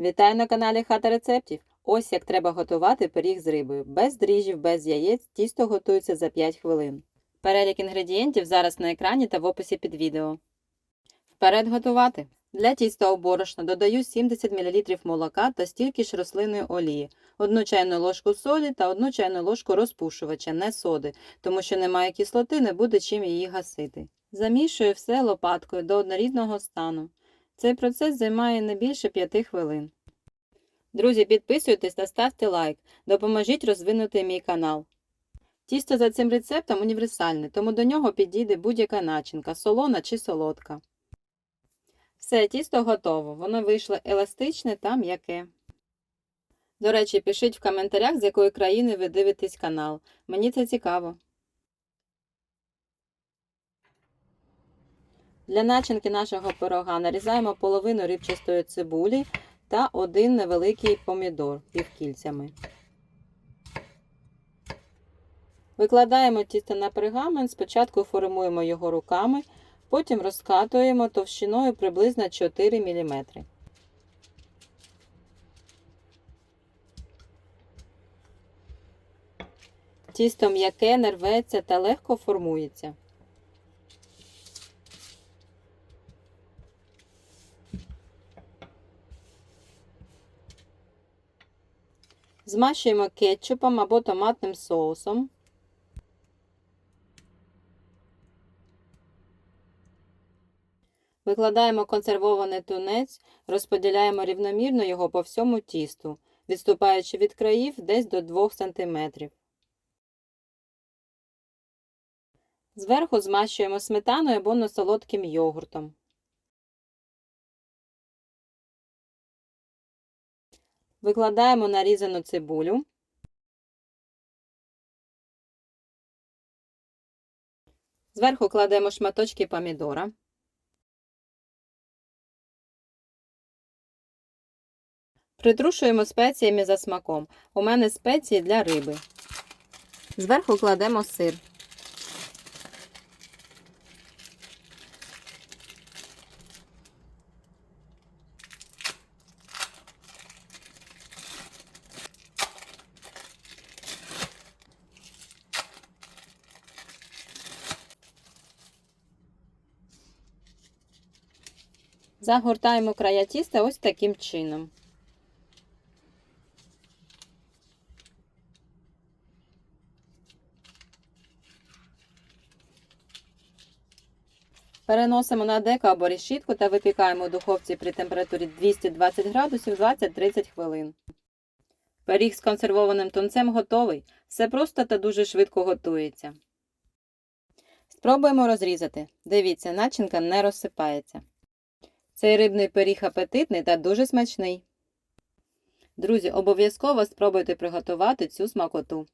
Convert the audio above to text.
Вітаю на каналі Хата рецептів. Ось як треба готувати пиріг з рибою. Без дріжджів, без яєць, тісто готується за 5 хвилин. Перелік інгредієнтів зараз на екрані та в описі під відео. Вперед готувати. Для тіста у борошно додаю 70 мл молока та стільки ж рослинної олії, 1 чайну ложку солі та 1 чайну ложку розпушувача, не соди, тому що немає кислоти, не буде чим її гасити. Замішую все лопаткою до однорідного стану. Цей процес займає не більше 5 хвилин. Друзі, підписуйтесь та ставте лайк. Допоможіть розвинути мій канал. Тісто за цим рецептом універсальне, тому до нього підійде будь-яка начинка, солона чи солодка. Все, тісто готово. Воно вийшло еластичне та м'яке. До речі, пишіть в коментарях, з якої країни ви дивитесь канал. Мені це цікаво. Для начинки нашого пирога нарізаємо половину рибчастої цибулі та один невеликий помідор півкільцями. Викладаємо тісто на пергамент, спочатку формуємо його руками, потім розкатуємо товщиною приблизно 4 мм. Тісто м'яке, не рветься та легко формується. Змащуємо кетчупом або томатним соусом. Викладаємо консервований тунець, розподіляємо рівномірно його по всьому тісту, відступаючи від країв десь до 2 см. Зверху змащуємо сметаною або несолодким йогуртом. Викладаємо нарізану цибулю. Зверху кладемо шматочки помідора. Притрушуємо спеціями за смаком. У мене спеції для риби. Зверху кладемо сир. Загортаємо края тіста ось таким чином. Переносимо на деко або решітку та випікаємо у духовці при температурі 220 градусів 20-30 хвилин. Пиріг з консервованим тунцем готовий. Все просто та дуже швидко готується. Спробуємо розрізати. Дивіться, начинка не розсипається. Цей рибний пиріг апетитний та дуже смачний. Друзі, обов'язково спробуйте приготувати цю смакоту.